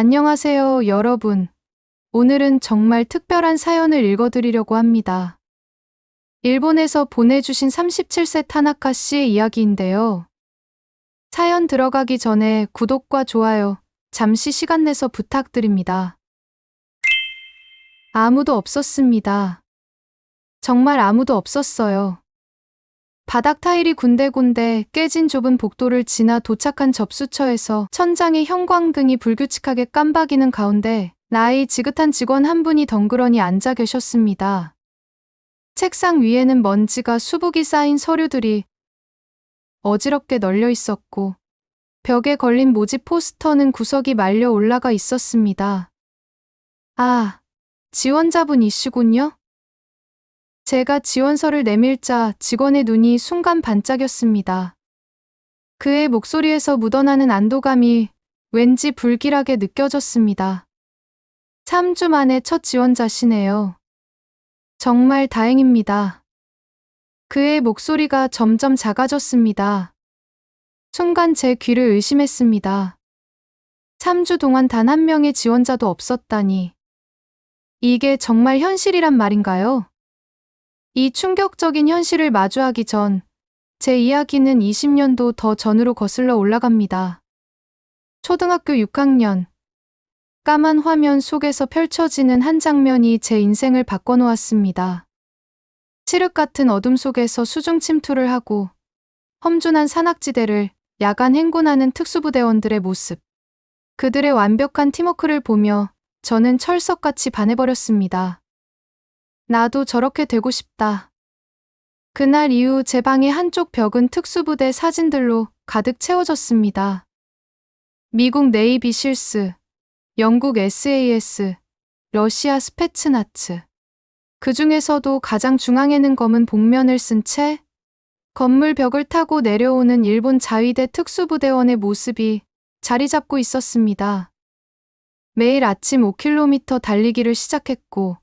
안녕하세요, 여러분. 오늘은 정말 특별한 사연을 읽어드리려고 합니다. 일본에서 보내주신 37세 타나카 씨의 이야기인데요. 사연 들어가기 전에 구독과 좋아요 잠시 시간 내서 부탁드립니다. 아무도 없었습니다. 정말 아무도 없었어요. 바닥 타일이 군데군데 깨진 좁은 복도를 지나 도착한 접수처에서 천장에 형광등이 불규칙하게 깜박이는 가운데 나이 지긋한 직원 한 분이 덩그러니 앉아 계셨습니다. 책상 위에는 먼지가 수북이 쌓인 서류들이 어지럽게 널려 있었고 벽에 걸린 모집 포스터는 구석이 말려 올라가 있었습니다. 아, 지원자분이시군요? 제가 지원서를 내밀자 직원의 눈이 순간 반짝였습니다. 그의 목소리에서 묻어나는 안도감이 왠지 불길하게 느껴졌습니다. 3주 만에 첫 지원자시네요. 정말 다행입니다. 그의 목소리가 점점 작아졌습니다. 순간 제 귀를 의심했습니다. 3주 동안 단 한 명의 지원자도 없었다니. 이게 정말 현실이란 말인가요? 이 충격적인 현실을 마주하기 전, 제 이야기는 20년도 더 전으로 거슬러 올라갑니다. 초등학교 6학년. 까만 화면 속에서 펼쳐지는 한 장면이 제 인생을 바꿔놓았습니다. 칠흑 같은 어둠 속에서 수중 침투를 하고 험준한 산악지대를 야간 행군하는 특수부대원들의 모습. 그들의 완벽한 팀워크를 보며 저는 철석같이 반해버렸습니다. 나도 저렇게 되고 싶다. 그날 이후 제 방의 한쪽 벽은 특수부대 사진들로 가득 채워졌습니다. 미국 네이비 실스, 영국 SAS, 러시아 스페츠나츠. 그 중에서도 가장 중앙에는 검은 복면을 쓴 채 건물 벽을 타고 내려오는 일본 자위대 특수부대원의 모습이 자리 잡고 있었습니다. 매일 아침 5km 달리기를 시작했고,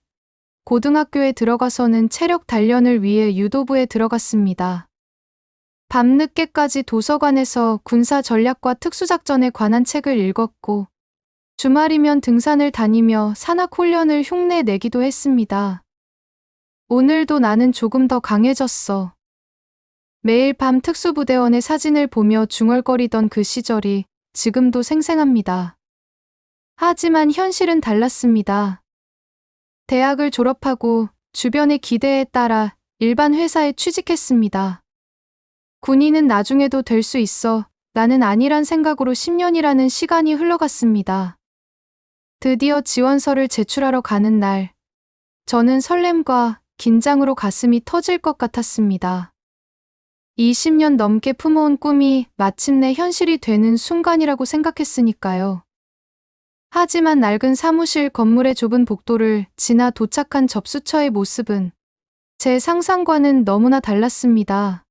고등학교에 들어가서는 체력 단련을 위해 유도부에 들어갔습니다. 밤늦게까지 도서관에서 군사 전략과 특수작전에 관한 책을 읽었고, 주말이면 등산을 다니며 산악 훈련을 흉내 내기도 했습니다. 오늘도 나는 조금 더 강해졌어. 매일 밤 특수부대원의 사진을 보며 중얼거리던 그 시절이 지금도 생생합니다. 하지만 현실은 달랐습니다. 대학을 졸업하고 주변의 기대에 따라 일반 회사에 취직했습니다. 군인은 나중에도 될 수 있어 나는 아니란 생각으로 10년이라는 시간이 흘러갔습니다. 드디어 지원서를 제출하러 가는 날, 저는 설렘과 긴장으로 가슴이 터질 것 같았습니다. 20년 넘게 품어온 꿈이 마침내 현실이 되는 순간이라고 생각했으니까요. 하지만 낡은 사무실 건물의 좁은 복도를 지나 도착한 접수처의 모습은 제 상상과는 너무나 달랐습니다.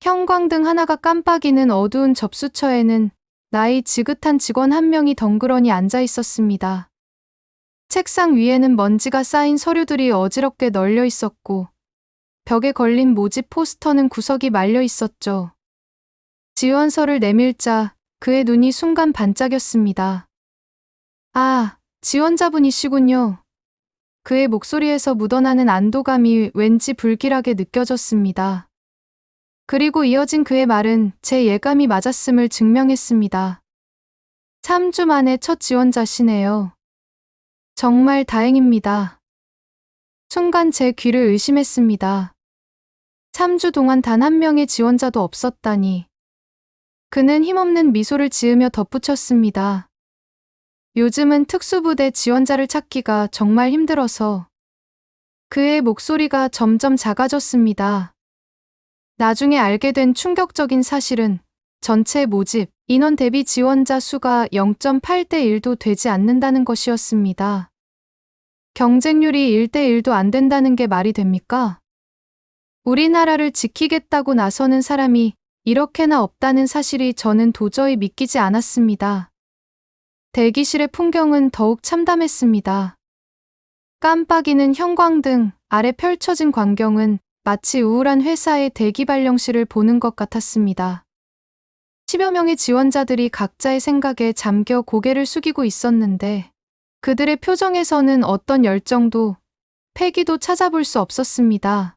형광등 하나가 깜빡이는 어두운 접수처에는 나이 지긋한 직원 한 명이 덩그러니 앉아 있었습니다. 책상 위에는 먼지가 쌓인 서류들이 어지럽게 널려 있었고, 벽에 걸린 모집 포스터는 구석이 말려 있었죠. 지원서를 내밀자 그의 눈이 순간 반짝였습니다. 아, 지원자분이시군요. 그의 목소리에서 묻어나는 안도감이 왠지 불길하게 느껴졌습니다. 그리고 이어진 그의 말은 제 예감이 맞았음을 증명했습니다. 3주 만에 첫 지원자시네요. 정말 다행입니다. 순간 제 귀를 의심했습니다. 3주 동안 단 한 명의 지원자도 없었다니. 그는 힘없는 미소를 지으며 덧붙였습니다. 요즘은 특수부대 지원자를 찾기가 정말 힘들어서 그의 목소리가 점점 작아졌습니다. 나중에 알게 된 충격적인 사실은 전체 모집, 인원 대비 지원자 수가 0.8대 1도 되지 않는다는 것이었습니다. 경쟁률이 1대 1도 안 된다는 게 말이 됩니까? 우리나라를 지키겠다고 나서는 사람이 이렇게나 없다는 사실이 저는 도저히 믿기지 않았습니다. 대기실의 풍경은 더욱 참담했습니다. 깜빡이는 형광등 아래 펼쳐진 광경은 마치 우울한 회사의 대기 발령실을 보는 것 같았습니다. 10여 명의 지원자들이 각자의 생각에 잠겨 고개를 숙이고 있었는데 그들의 표정에서는 어떤 열정도 패기도 찾아볼 수 없었습니다.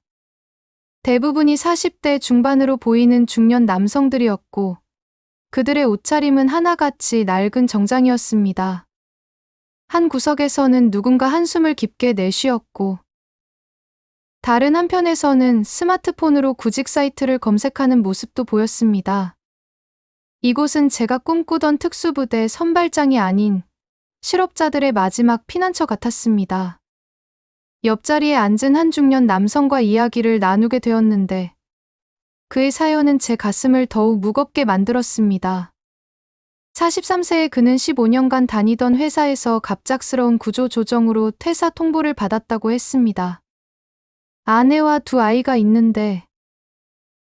대부분이 40대 중반으로 보이는 중년 남성들이었고 그들의 옷차림은 하나같이 낡은 정장이었습니다. 한 구석에서는 누군가 한숨을 깊게 내쉬었고 다른 한편에서는 스마트폰으로 구직 사이트를 검색하는 모습도 보였습니다. 이곳은 제가 꿈꾸던 특수부대 선발장이 아닌 실업자들의 마지막 피난처 같았습니다. 옆자리에 앉은 한 중년 남성과 이야기를 나누게 되었는데 그의 사연은 제 가슴을 더욱 무겁게 만들었습니다. 43세의 그는 15년간 다니던 회사에서 갑작스러운 구조 조정으로 퇴사 통보를 받았다고 했습니다. 아내와 두 아이가 있는데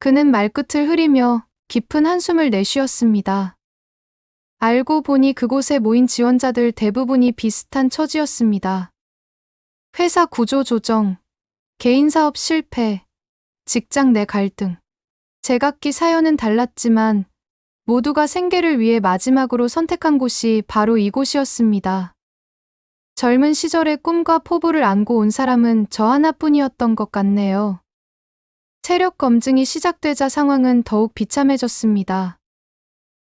그는 말끝을 흐리며 깊은 한숨을 내쉬었습니다. 알고 보니 그곳에 모인 지원자들 대부분이 비슷한 처지였습니다. 회사 구조 조정, 개인 사업 실패, 직장 내 갈등. 제각기 사연은 달랐지만 모두가 생계를 위해 마지막으로 선택한 곳이 바로 이곳이었습니다. 젊은 시절의 꿈과 포부를 안고 온 사람은 저 하나뿐이었던 것 같네요. 체력 검증이 시작되자 상황은 더욱 비참해졌습니다.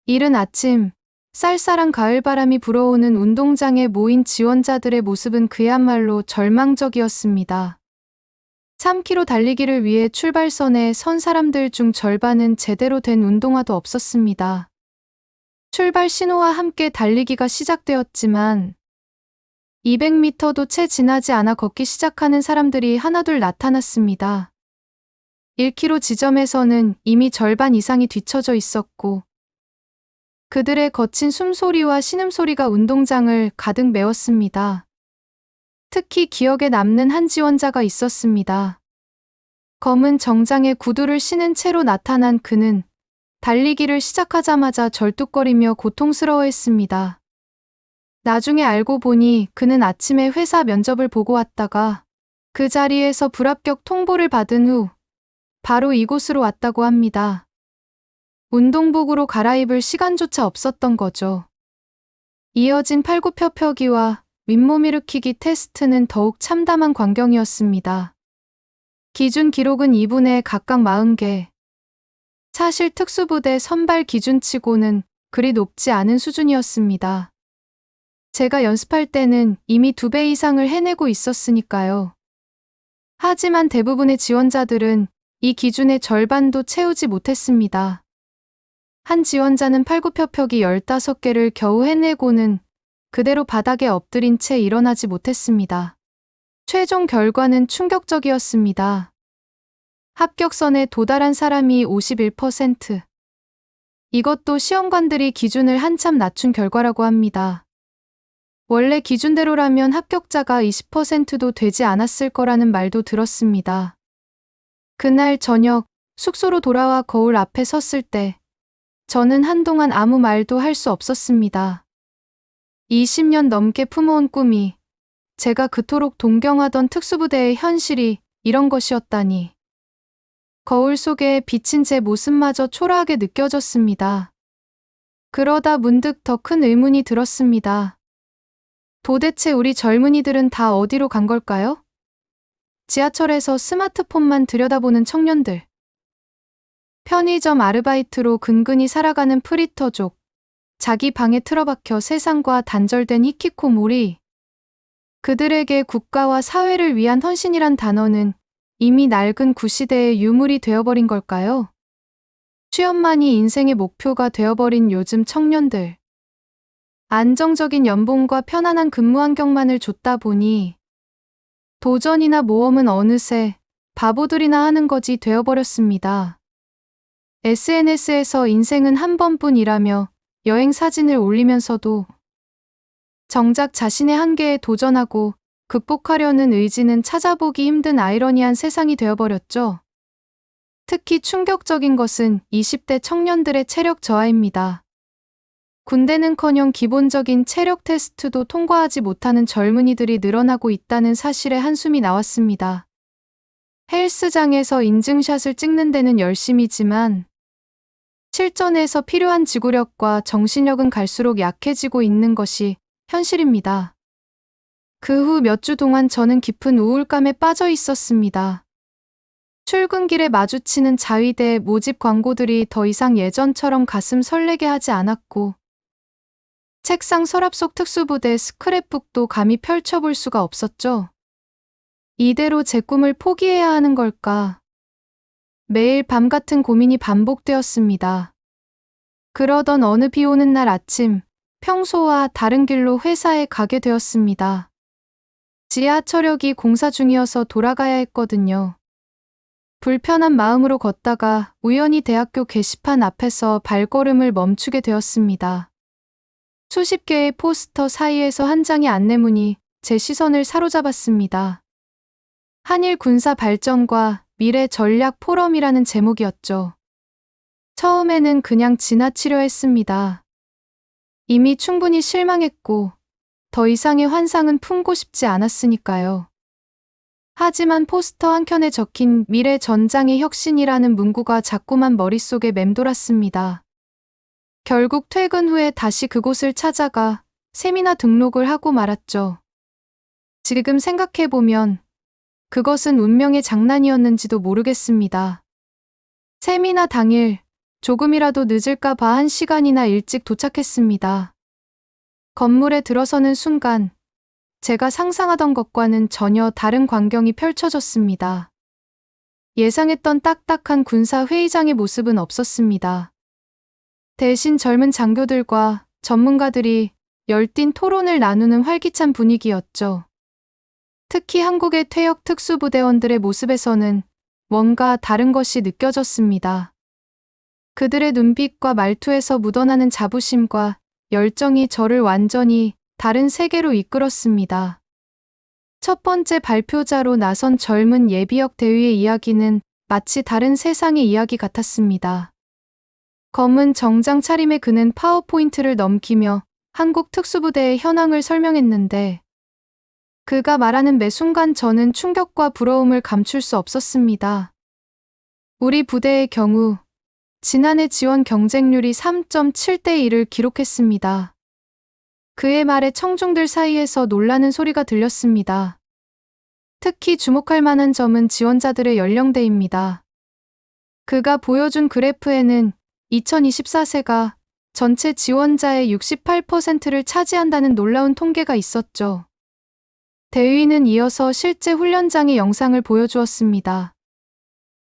이른 아침, 쌀쌀한 가을바람이 불어오는 운동장에 모인 지원자들의 모습은 그야말로 절망적이었습니다. 3km 달리기를 위해 출발선에 선 사람들 중 절반은 제대로 된 운동화도 없었습니다. 출발 신호와 함께 달리기가 시작되었지만 200m도 채 지나지 않아 걷기 시작하는 사람들이 하나둘 나타났습니다. 1km 지점에서는 이미 절반 이상이 뒤처져 있었고 그들의 거친 숨소리와 신음소리가 운동장을 가득 메웠습니다. 특히 기억에 남는 한 지원자가 있었습니다. 검은 정장에 구두를 신은 채로 나타난 그는 달리기를 시작하자마자 절뚝거리며 고통스러워했습니다. 나중에 알고 보니 그는 아침에 회사 면접을 보고 왔다가 그 자리에서 불합격 통보를 받은 후 바로 이곳으로 왔다고 합니다. 운동복으로 갈아입을 시간조차 없었던 거죠. 이어진 팔굽혀펴기와 윗몸 일으키기 테스트는 더욱 참담한 광경이었습니다. 기준 기록은 2분에 각각 40개. 사실 특수부대 선발 기준치고는 그리 높지 않은 수준이었습니다. 제가 연습할 때는 이미 두 배 이상을 해내고 있었으니까요. 하지만 대부분의 지원자들은 이 기준의 절반도 채우지 못했습니다. 한 지원자는 팔굽혀펴기 15개를 겨우 해내고는 그대로 바닥에 엎드린 채 일어나지 못했습니다. 최종 결과는 충격적이었습니다. 합격선에 도달한 사람이 51%. 이것도 시험관들이 기준을 한참 낮춘 결과라고 합니다. 원래 기준대로라면 합격자가 20%도 되지 않았을 거라는 말도 들었습니다. 그날 저녁 숙소로 돌아와 거울 앞에 섰을 때 저는 한동안 아무 말도 할 수 없었습니다. 20년 넘게 품어온 꿈이 제가 그토록 동경하던 특수부대의 현실이 이런 것이었다니. 거울 속에 비친 제 모습마저 초라하게 느껴졌습니다. 그러다 문득 더 큰 의문이 들었습니다. 도대체 우리 젊은이들은 다 어디로 간 걸까요? 지하철에서 스마트폰만 들여다보는 청년들. 편의점 아르바이트로 근근히 살아가는 프리터족. 자기 방에 틀어박혀 세상과 단절된 히키코 모리. 그들에게 국가와 사회를 위한 헌신이란 단어는 이미 낡은 구시대의 유물이 되어버린 걸까요? 취업만이 인생의 목표가 되어버린 요즘 청년들. 안정적인 연봉과 편안한 근무 환경만을 줬다 보니 도전이나 모험은 어느새 바보들이나 하는 거지 되어버렸습니다. SNS에서 인생은 한 번뿐이라며 여행 사진을 올리면서도 정작 자신의 한계에 도전하고 극복하려는 의지는 찾아보기 힘든 아이러니한 세상이 되어버렸죠. 특히 충격적인 것은 20대 청년들의 체력 저하입니다. 군대는커녕 기본적인 체력 테스트도 통과하지 못하는 젊은이들이 늘어나고 있다는 사실에 한숨이 나왔습니다. 헬스장에서 인증샷을 찍는 데는 열심이지만 실전에서 필요한 지구력과 정신력은 갈수록 약해지고 있는 것이 현실입니다. 그 후 몇 주 동안 저는 깊은 우울감에 빠져 있었습니다. 출근길에 마주치는 자위대 모집 광고들이 더 이상 예전처럼 가슴 설레게 하지 않았고, 책상 서랍 속 특수부대 스크랩북도 감히 펼쳐볼 수가 없었죠. 이대로 제 꿈을 포기해야 하는 걸까? 매일 밤 같은 고민이 반복되었습니다. 그러던 어느 비 오는 날 아침, 평소와 다른 길로 회사에 가게 되었습니다. 지하철역이 공사 중이어서 돌아가야 했거든요. 불편한 마음으로 걷다가 우연히 대학교 게시판 앞에서 발걸음을 멈추게 되었습니다. 수십 개의 포스터 사이에서 한 장의 안내문이 제 시선을 사로잡았습니다. 한일 군사 발전과 미래 전략 포럼이라는 제목이었죠. 처음에는 그냥 지나치려 했습니다. 이미 충분히 실망했고 더 이상의 환상은 품고 싶지 않았으니까요. 하지만 포스터 한켠에 적힌 미래 전장의 혁신이라는 문구가 자꾸만 머릿속에 맴돌았습니다. 결국 퇴근 후에 다시 그곳을 찾아가 세미나 등록을 하고 말았죠. 지금 생각해보면 그것은 운명의 장난이었는지도 모르겠습니다. 세미나 당일 조금이라도 늦을까 봐 한 시간이나 일찍 도착했습니다. 건물에 들어서는 순간 제가 상상하던 것과는 전혀 다른 광경이 펼쳐졌습니다. 예상했던 딱딱한 군사 회의장의 모습은 없었습니다. 대신 젊은 장교들과 전문가들이 열띤 토론을 나누는 활기찬 분위기였죠. 특히 한국의 퇴역 특수부대원들의 모습에서는 뭔가 다른 것이 느껴졌습니다. 그들의 눈빛과 말투에서 묻어나는 자부심과 열정이 저를 완전히 다른 세계로 이끌었습니다. 첫 번째 발표자로 나선 젊은 예비역 대위의 이야기는 마치 다른 세상의 이야기 같았습니다. 검은 정장 차림의 그는 파워포인트를 넘기며 한국 특수부대의 현황을 설명했는데 그가 말하는 매 순간 저는 충격과 부러움을 감출 수 없었습니다. 우리 부대의 경우 지난해 지원 경쟁률이 3.7대 1을 기록했습니다. 그의 말에 청중들 사이에서 놀라는 소리가 들렸습니다. 특히 주목할 만한 점은 지원자들의 연령대입니다. 그가 보여준 그래프에는 2024세가 전체 지원자의 68%를 차지한다는 놀라운 통계가 있었죠. 대위는 이어서 실제 훈련장의 영상을 보여주었습니다.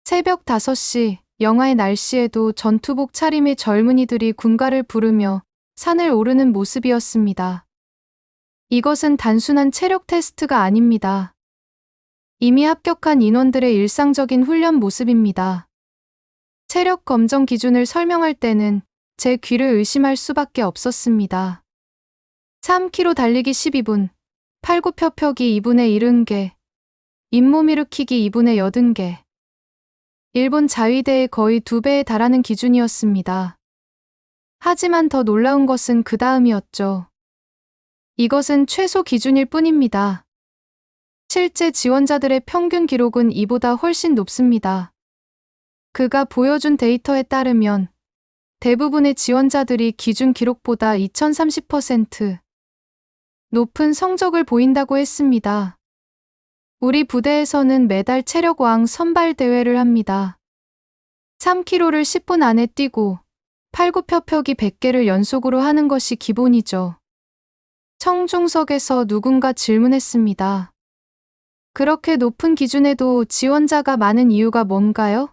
새벽 5시 영하의 날씨에도 전투복 차림의 젊은이들이 군가를 부르며 산을 오르는 모습이었습니다. 이것은 단순한 체력 테스트가 아닙니다. 이미 합격한 인원들의 일상적인 훈련 모습입니다. 체력 검정 기준을 설명할 때는 제 귀를 의심할 수밖에 없었습니다. 3km 달리기 12분, 팔굽혀펴기 2분의 70개, 잇몸 일으키기 2분의 80개. 일본 자위대의 거의 두 배에 달하는 기준이었습니다. 하지만 더 놀라운 것은 그 다음이었죠. 이것은 최소 기준일 뿐입니다. 실제 지원자들의 평균 기록은 이보다 훨씬 높습니다. 그가 보여준 데이터에 따르면 대부분의 지원자들이 기준 기록보다 2030% 높은 성적을 보인다고 했습니다. 우리 부대에서는 매달 체력왕 선발 대회를 합니다. 3km를 10분 안에 뛰고 팔굽혀펴기 100개를 연속으로 하는 것이 기본이죠. 청중석에서 누군가 질문했습니다. 그렇게 높은 기준에도 지원자가 많은 이유가 뭔가요?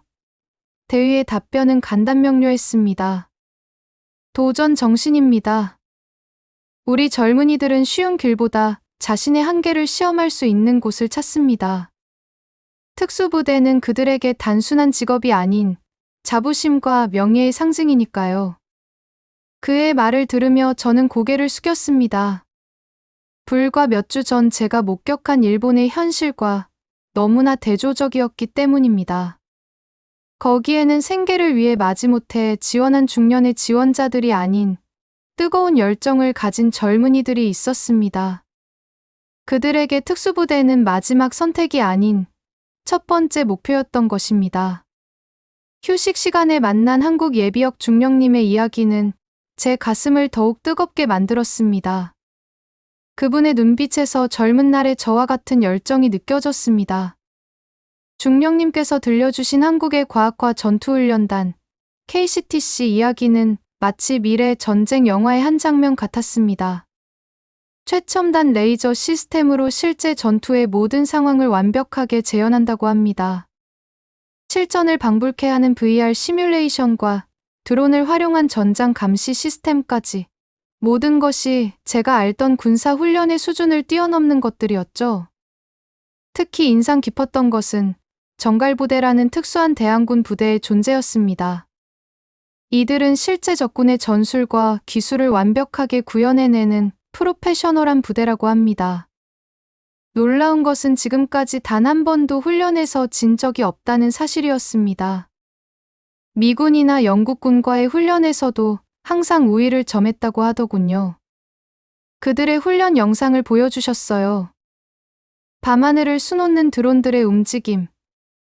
대위의 답변은 간단명료했습니다. 도전 정신입니다. 우리 젊은이들은 쉬운 길보다 자신의 한계를 시험할 수 있는 곳을 찾습니다. 특수부대는 그들에게 단순한 직업이 아닌 자부심과 명예의 상징이니까요. 그의 말을 들으며 저는 고개를 숙였습니다. 불과 몇 주 전 제가 목격한 일본의 현실과 너무나 대조적이었기 때문입니다. 거기에는 생계를 위해 마지못해 지원한 중년의 지원자들이 아닌 뜨거운 열정을 가진 젊은이들이 있었습니다. 그들에게 특수부대는 마지막 선택이 아닌 첫 번째 목표였던 것입니다. 휴식 시간에 만난 한국 예비역 중령님의 이야기는 제 가슴을 더욱 뜨겁게 만들었습니다. 그분의 눈빛에서 젊은 날의 저와 같은 열정이 느껴졌습니다. 중령님께서 들려주신 한국의 과학과 전투훈련단 KCTC 이야기는 마치 미래 전쟁 영화의 한 장면 같았습니다. 최첨단 레이저 시스템으로 실제 전투의 모든 상황을 완벽하게 재현한다고 합니다. 실전을 방불케 하는 VR 시뮬레이션과 드론을 활용한 전장 감시 시스템까지 모든 것이 제가 알던 군사 훈련의 수준을 뛰어넘는 것들이었죠. 특히 인상 깊었던 것은 정갈부대라는 특수한 대항군 부대의 존재였습니다. 이들은 실제 적군의 전술과 기술을 완벽하게 구현해내는 프로페셔널한 부대라고 합니다. 놀라운 것은 지금까지 단 한 번도 훈련에서 진 적이 없다는 사실이었습니다. 미군이나 영국군과의 훈련에서도 항상 우위를 점했다고 하더군요. 그들의 훈련 영상을 보여주셨어요. 밤하늘을 수놓는 드론들의 움직임,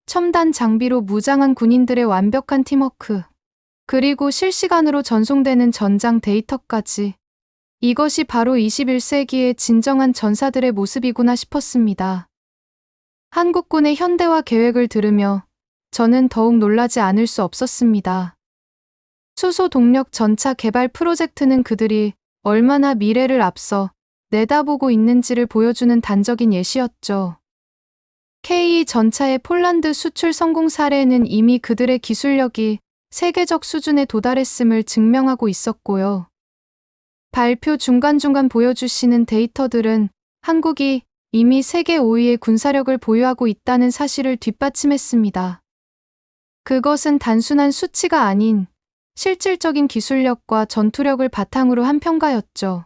첨단 장비로 무장한 군인들의 완벽한 팀워크, 그리고 실시간으로 전송되는 전장 데이터까지. 이것이 바로 21세기의 진정한 전사들의 모습이구나 싶었습니다. 한국군의 현대화 계획을 들으며 저는 더욱 놀라지 않을 수 없었습니다. 수소 동력 전차 개발 프로젝트는 그들이 얼마나 미래를 앞서 내다보고 있는지를 보여주는 단적인 예시였죠. K 전차의 폴란드 수출 성공 사례는 이미 그들의 기술력이 세계적 수준에 도달했음을 증명하고 있었고요. 발표 중간중간 보여주시는 데이터들은 한국이 이미 세계 5위의 군사력을 보유하고 있다는 사실을 뒷받침했습니다. 그것은 단순한 수치가 아닌 실질적인 기술력과 전투력을 바탕으로 한 평가였죠.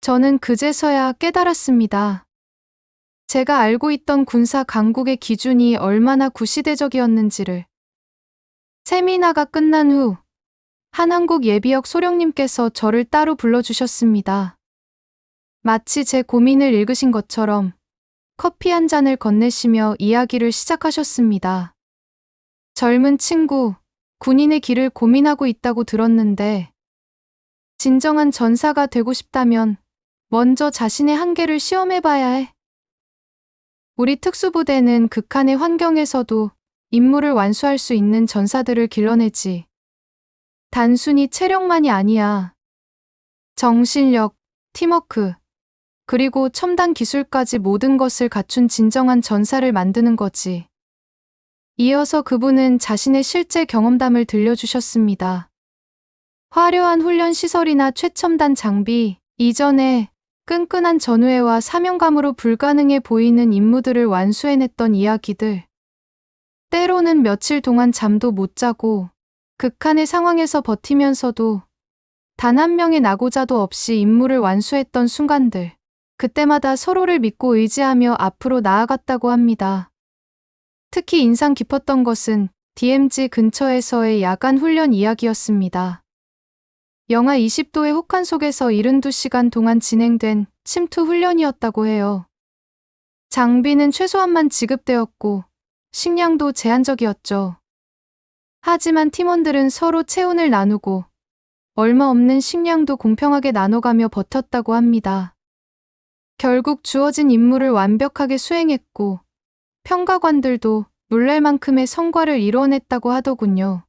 저는 그제서야 깨달았습니다. 제가 알고 있던 군사 강국의 기준이 얼마나 구시대적이었는지를. 세미나가 끝난 후 한한국 예비역 소령님께서 저를 따로 불러주셨습니다. 마치 제 고민을 읽으신 것처럼 커피 한 잔을 건네시며 이야기를 시작하셨습니다. 젊은 친구, 군인의 길을 고민하고 있다고 들었는데, 진정한 전사가 되고 싶다면 먼저 자신의 한계를 시험해봐야 해. 우리 특수부대는 극한의 환경에서도 임무를 완수할 수 있는 전사들을 길러내지. 단순히 체력만이 아니야. 정신력, 팀워크, 그리고 첨단 기술까지 모든 것을 갖춘 진정한 전사를 만드는 거지. 이어서 그분은 자신의 실제 경험담을 들려주셨습니다. 화려한 훈련 시설이나 최첨단 장비, 이전에 끈끈한 전우회와 사명감으로 불가능해 보이는 임무들을 완수해냈던 이야기들. 때로는 며칠 동안 잠도 못 자고 극한의 상황에서 버티면서도 단 한 명의 나고자도 없이 임무를 완수했던 순간들. 그때마다 서로를 믿고 의지하며 앞으로 나아갔다고 합니다. 특히 인상 깊었던 것은 DMZ 근처에서의 야간 훈련 이야기였습니다. 영하 20도의 혹한 속에서 72시간 동안 진행된 침투 훈련이었다고 해요. 장비는 최소한만 지급되었고 식량도 제한적이었죠. 하지만 팀원들은 서로 체온을 나누고 얼마 없는 식량도 공평하게 나눠가며 버텼다고 합니다. 결국 주어진 임무를 완벽하게 수행했고 평가관들도 놀랄 만큼의 성과를 이뤄냈다고 하더군요.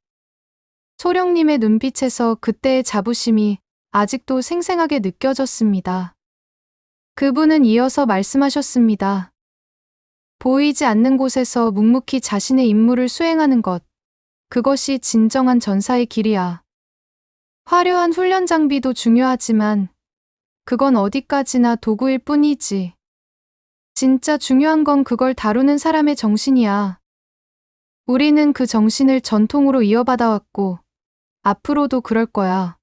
소령님의 눈빛에서 그때의 자부심이 아직도 생생하게 느껴졌습니다. 그분은 이어서 말씀하셨습니다. 보이지 않는 곳에서 묵묵히 자신의 임무를 수행하는 것. 그것이 진정한 전사의 길이야. 화려한 훈련 장비도 중요하지만 그건 어디까지나 도구일 뿐이지. 진짜 중요한 건 그걸 다루는 사람의 정신이야. 우리는 그 정신을 전통으로 이어받아왔고 앞으로도 그럴 거야.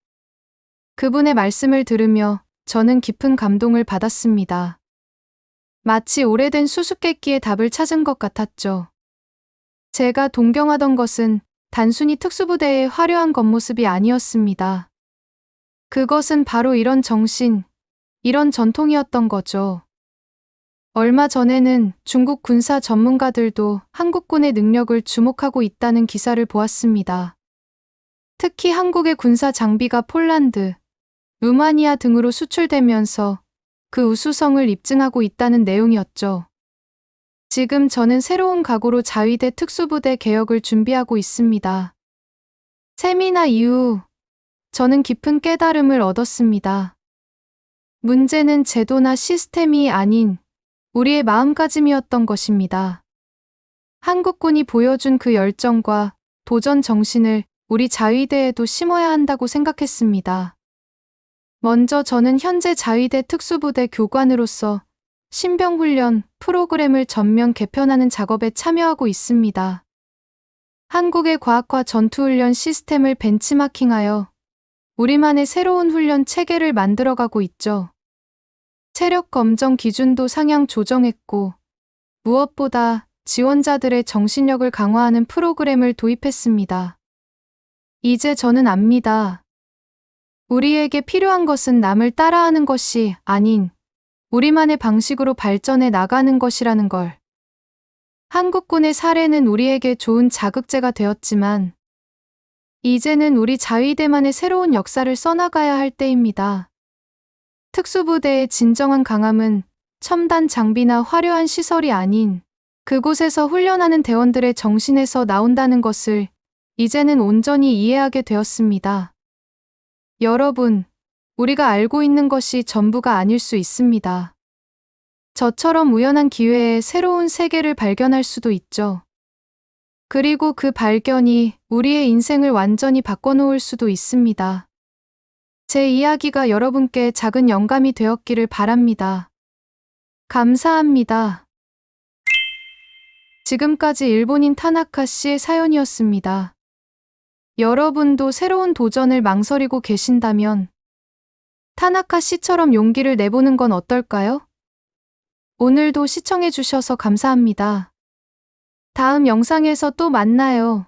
그분의 말씀을 들으며 저는 깊은 감동을 받았습니다. 마치 오래된 수수께끼의 답을 찾은 것 같았죠. 제가 동경하던 것은 단순히 특수부대의 화려한 겉모습이 아니었습니다. 그것은 바로 이런 정신, 이런 전통이었던 거죠. 얼마 전에는 중국 군사 전문가들도 한국군의 능력을 주목하고 있다는 기사를 보았습니다. 특히 한국의 군사 장비가 폴란드, 루마니아 등으로 수출되면서 그 우수성을 입증하고 있다는 내용이었죠. 지금 저는 새로운 각오로 자위대 특수부대 개혁을 준비하고 있습니다. 세미나 이후 저는 깊은 깨달음을 얻었습니다. 문제는 제도나 시스템이 아닌 우리의 마음가짐이었던 것입니다. 한국군이 보여준 그 열정과 도전 정신을 우리 자위대에도 심어야 한다고 생각했습니다. 먼저 저는 현재 자위대 특수부대 교관으로서 신병훈련 프로그램을 전면 개편하는 작업에 참여하고 있습니다. 한국의 과학화 전투훈련 시스템을 벤치마킹하여 우리만의 새로운 훈련 체계를 만들어가고 있죠. 체력 검정 기준도 상향 조정했고, 무엇보다 지원자들의 정신력을 강화하는 프로그램을 도입했습니다. 이제 저는 압니다. 우리에게 필요한 것은 남을 따라하는 것이 아닌 우리만의 방식으로 발전해 나가는 것이라는 걸. 한국군의 사례는 우리에게 좋은 자극제가 되었지만, 이제는 우리 자위대만의 새로운 역사를 써나가야 할 때입니다. 특수부대의 진정한 강함은 첨단 장비나 화려한 시설이 아닌 그곳에서 훈련하는 대원들의 정신에서 나온다는 것을 이제는 온전히 이해하게 되었습니다. 여러분, 우리가 알고 있는 것이 전부가 아닐 수 있습니다. 저처럼 우연한 기회에 새로운 세계를 발견할 수도 있죠. 그리고 그 발견이 우리의 인생을 완전히 바꿔놓을 수도 있습니다. 제 이야기가 여러분께 작은 영감이 되었기를 바랍니다. 감사합니다. 지금까지 일본인 타나카 씨의 사연이었습니다. 여러분도 새로운 도전을 망설이고 계신다면 타나카 씨처럼 용기를 내보는 건 어떨까요? 오늘도 시청해주셔서 감사합니다. 다음 영상에서 또 만나요.